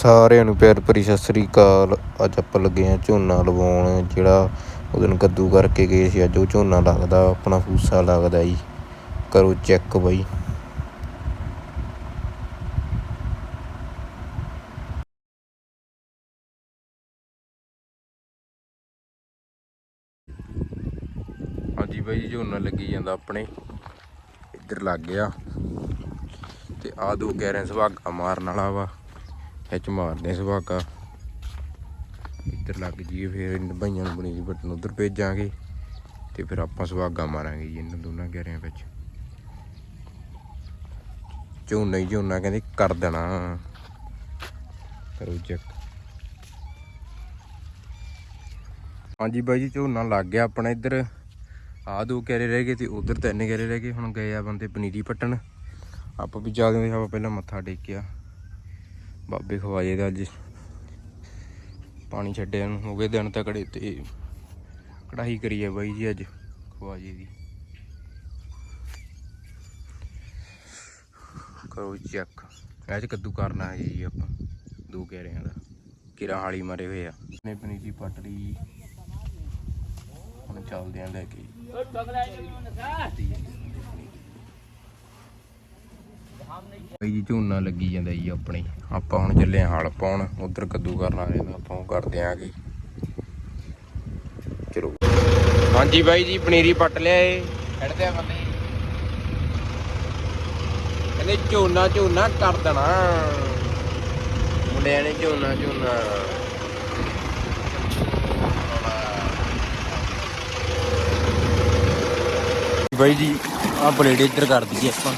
ਸਾਰਿਆਂ ਨੂੰ ਪਿਆਰ ਭਰੀ ਸਤਿ ਸ੍ਰੀ ਅਕਾਲ। ਅੱਜ ਆਪਾਂ ਲੱਗੇ ਆ ਝੋਨਾ ਲਵਾਉਣ, ਜਿਹੜਾ ਉਹ ਦਿਨ ਕੱਦੂ ਕਰਕੇ ਗਏ ਸੀ। ਅੱਜ ਉਹ ਝੋਨਾ ਲੱਗਦਾ, ਆਪਣਾ ਫੂਸਾ ਲੱਗਦਾ ਜੀ। ਕਰੋ ਚੈੱਕ ਬਾਈ। ਹਾਂਜੀ ਬਾਈ ਜੀ ਝੋਨਾ ਲੱਗੀ ਜਾਂਦਾ ਆਪਣੇ। ਇੱਧਰ ਲੱਗ ਗਿਆ। ਤੇ ਆ ਦੋ ਕਹਿ ਰਹੇ ਸੁਹਾਗਾ ਮਾਰਨ ਵਾਲਾ ਵਾ। ਇਹ ਚ ਮਾਰਦੇ ਸੁਹਾਗਾ। ਇੱਧਰ ਲੱਗ ਜੀਏ ਫਿਰ ਇਹਨਾਂ ਭਾਈਆਂ ਨੂੰ ਬਣੀ ਦੀ ਬਟਨ ਉਧਰ ਭੇਜਾਂਗੇ ਤੇ ਫਿਰ ਆਪਾਂ ਸੁਹਾਗਾ ਮਾਰਾਂਗੇ ਜੀ ਇਹਨਾਂ ਦੋਨਾਂ ਗਹਿਰਿਆਂ ਵਿੱਚ। ਝੋਨਾ ਹੀ ਝੋਨਾ ਕਹਿੰਦੇ ਕਰ ਦੇਣਾ। ਕਰੋ ਚੈੱਕ ਹਾਂਜੀ ਬਾਈ ਜੀ, ਝੋਨਾ ਲੱਗ ਗਿਆ ਆਪਣਾ ਇੱਧਰ। ਆ ਦੋ ਕਹਿਰੇ ਰਹਿ ਗਏ ਤੇ ਉਧਰ ਤਿੰਨ ਕਹਿਰੇ ਰਹਿ ਗਏ। ਹੁਣ ਗਏ ਆ ਬੰਦੇ ਪਨੀਰੀ ਪੱਟਣ। ਆਪਾਂ ਵੀ ਚੱਲਦੇ ਹਾਂ ਆਪਾਂ ਪਹਿਲਾਂ ਮੱਥਾ ਟੇਕਿਆ। ਬਾਬੇ ਖਵਾਜੇ ਦਾ ਅੱਜ। ਪਾਣੀ ਛੱਡਿਆ ਨੂੰ, ਹੋ ਗਏ ਦਿਨ ਤਕੜੇ ਤੇ ਕੜਾਈ ਕਰੀ ਆ ਬਾਈ ਜੀ ਅੱਜ ਖਵਾਜੇ ਦੀ। ਕਰੋ ਚੈੱਕ। ਇਹ ਚ ਕੱਦੂ ਕਰਨਾ ਹੈ ਜੀ ਆਪਾਂ, ਦੋ ਘੇਰਿਆਂ ਰਹੇ ਦਾ। ਕਿਰਾ ਹਾਲੀ ਮਾਰੇ ਹੋਏ ਆ। ਨੇ ਪਨੀਰੀ ਪੱਟ ਲਈ। ਹੁਣ ਚੱਲਦੇ ਆਂ ਲੈ ਕੇ। ਬਈ ਜੀ ਝੋਨਾ ਲੱਗੀ ਜਾਂਦਾ ਜੀ ਆਪਣੇ। ਆਪਾਂ ਹੁਣ ਚੱਲੇ ਹਲ ਪਾਉਣ। ਉਧਰ ਕੱਦੂ ਕਰਨਾ ਰਹਿੰਦਾ ਆਪਾਂ ਉਹ ਕਰਦੇ ਆਂਗੇ ਚਲੋ। ਹਾਂਜੀ ਬਾਈ ਜੀ ਪਨੀਰੀ ਪੱਟ ਲਿਆ ਏ। ਖੜਦੇ ਆ ਬੰਦੇ। ਕਹਿੰਦੇ ਝੋਨਾ ਝੋਨਾ ਕਰ ਦੇਣਾ। ਮੁੰਡਿਆਂ ਨੇ ਝੋਨਾ ਝੋਨਾ। ਬਾਈ ਜੀ ਆ ਪਲੇਟ ਇੱਧਰ ਕਰ ਦਈਏ ਆਪਾਂ।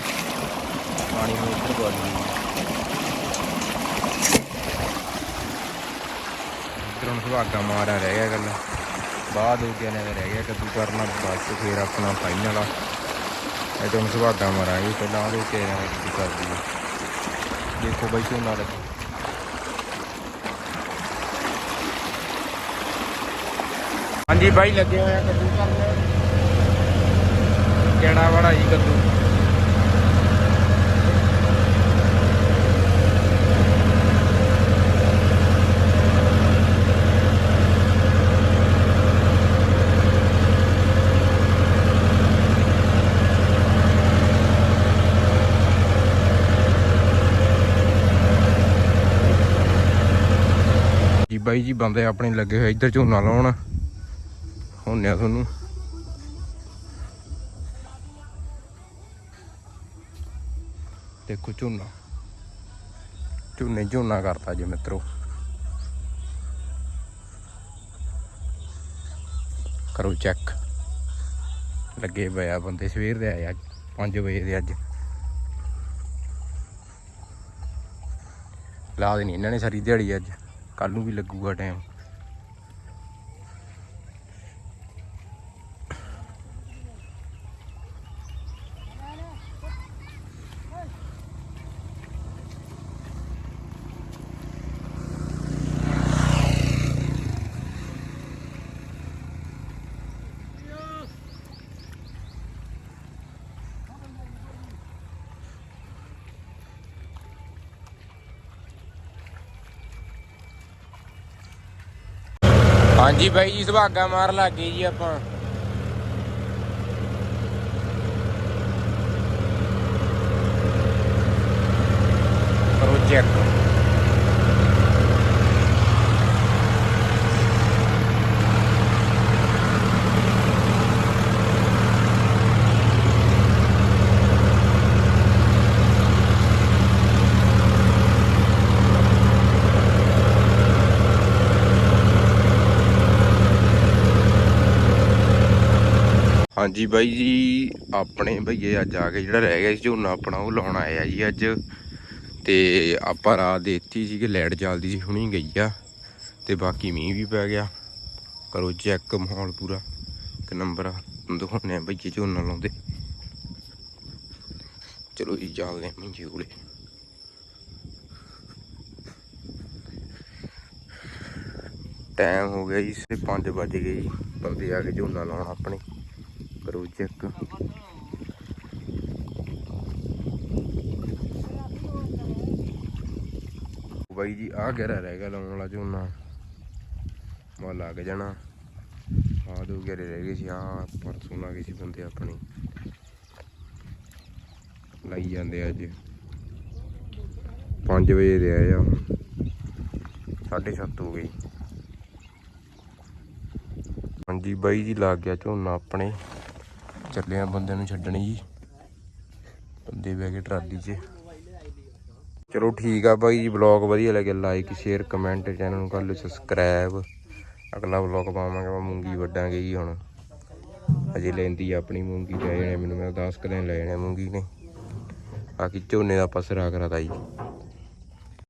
ਪਾਣੀ ਨੂੰ ਇੱਧਰ ਪਾ ਦਈਏ ਇੱਧਰ ਹੁਣ ਸੁਹਾਗਾ ਮਾਰਾ ਰਹਿ ਗਿਆ ਗੱਲ ਬਾਅਦ ਹੋ ਗਿਆ ਨੇ ਰਹਿ ਗਿਆ ਕੱਦੂ ਕਰਨਾ ਬਸ ਫੇਰ ਆਪਣਾ ਫਾਈਨਲ ਆ। ਇਹ ਤਾਂ ਹੁਣ ਮਾਰਾਂਗੇ ਪਹਿਲਾਂ ਉਹਦੇ ਕੇ ਰਹਿ ਕੱਦੂ ਕਰ ਦਈਏ ਦੇਖੋ ਬਾਈ ਝੋਨਾ ਲੱਗੇ। ਹਾਂਜੀ ਬਾਈ, ਲੱਗੇ ਹੋਇਆ ਆ ਕੱਦੂ ਕਰਨ। ਕਿਹੜਾ ਬੜਾ ਜੀ ਕੱਦੂ? ਬਾਈ ਜੀ ਬੰਦੇ ਆਪਣੇ ਲੱਗੇ ਹੋਏ ਇੱਧਰ ਝੋਨਾ ਲਾਉਣ। ਹੁੰਨਿਆ ਤੁਹਾਨੂੰ। ਦੇਖੋ ਝੋਨਾ। ਝੋਨੇ ਝੋਨਾ ਕਰਤਾ ਜੀ ਮਿੱਤਰੋ। ਕਰੋ ਚੈੱਕ ਲੱਗੇ ਪਏ ਆ ਬੰਦੇ ਸਵੇਰ ਦੇ ਆਏ ਅੱਜ 5 ਵਜੇ ਦੇ ਅੱਜ। ਲਾ ਦੇਣੀ ਇਹਨਾਂ ਨੇ ਸਾਰੀ ਦਿਹਾੜੀ ਅੱਜ। ਕੱਲ ਨੂੰ ਵੀ ਲੱਗੂਗਾ ਟਾਈਮ ਹਾਂਜੀ ਬਾਈ ਜੀ ਸੁਭਾਗਾ ਮਾਰ ਲੱਗੇ ਜੀ ਆਪਾਂ। ਕਰੋ ਚੈੱਕ ਹਾਂਜੀ ਬਾਈ ਜੀ, ਆਪਣੇ ਭਈਏ ਅੱਜ ਆ ਕੇ ਜਿਹੜਾ ਰਹਿ ਗਿਆ ਸੀ ਝੋਨਾ ਆਪਣਾ, ਉਹ ਲਾਉਣ ਆਇਆ ਜੀ ਅੱਜ। ਤੇ ਆਪਾਂ ਰਾਤ ਦੇਤੀ ਸੀ ਕਿ ਲਾਈਟ ਚੱਲਦੀ ਸੀ ਹੁਣੀ ਗਈ ਆ। ਤੇ ਬਾਕੀ ਮੀਂਹ ਵੀ ਪੈ ਗਿਆ। ਕਰੋ ਚੈੱਕ ਮਾਹੌਲ ਪੂਰਾ। ਇੱਕ ਨੰਬਰ ਆ ਦਿਖਾਉਣੇ ਭਈਏ ਝੋਨਾ ਲਾਉਂਦੇ। ਚਲੋ ਜੀ ਚੱਲਦੇ ਆ ਮੰਜੇ ਕੋਲੇ ਟਾਈਮ ਹੋ ਗਿਆ ਜੀ 5 ਵਜ ਗਏ ਜੀ। ਬੰਦੇ ਆ ਕੇ ਝੋਨਾ ਲਾਉਣ ਆਪਣੇ। ਕਰੋ ਚੈੱਕ ਬਾਈ ਜੀ ਆ ਗਹਿਰਾ ਰਹਿ ਗਿਆ ਲਾਉਣ ਵਾਲਾ ਝੋਨਾ। ਮਾ ਲੱਗ ਜਾਣਾ। ਆ ਦੋ ਗਹਿਰੇ ਰਹਿ ਗਏ ਸੀ ਆ ਪਰਸੋਂ ਲਾ ਗਏ ਸੀ ਬੰਦੇ ਆਪਣੇ। ਲਾਈ ਜਾਂਦੇ ਅੱਜ। 5 ਵਜੇ ਦੇ ਆਏ ਆ 7:30 ਹੋ ਗਈ ਹਾਂਜੀ, ਬਾਈ ਜੀ, ਲੱਗ ਗਿਆ ਝੋਨਾ ਆਪਣੇ। ਚੱਲਿਆ ਬੰਦਿਆਂ ਨੂੰ ਛੱਡਣ ਜੀ। ਬੰਦੇ ਬਹਿ ਕੇ ਟਰਾਲੀ 'ਚ। ਚਲੋ ਠੀਕ ਆ ਬਾਈ ਜੀ ਵਲੌਗ ਵਧੀਆ ਲੱਗੇ ਲਾਈਕ ਸ਼ੇਅਰ ਕਮੈਂਟ ਚੈਨਲ ਨੂੰ ਕਰ ਲਓ ਸਬਸਕ੍ਰਾਈਬ ਅਗਲਾ ਵਲੌਗ ਪਾਵਾਂਗੇ, ਆਪਾਂ ਮੂੰਗੀ ਵੱਡਾਂਗੇ ਜੀ ਹੁਣ। ਅਜੇ ਲੈਂਦੀ ਆ ਆਪਣੀ ਮੂੰਗੀ, ਲੈ ਜਾਣੇ ਮੈਨੂੰ, ਮੈਂ 10 ਕੁ ਦਿਨ ਲੈ ਜਾਣੇ ਮੂੰਗੀ ਨੇ। ਬਾਕੀ ਝੋਨੇ ਦਾ ਪਸਰਾ ਕਰਾਤਾ ਜੀ।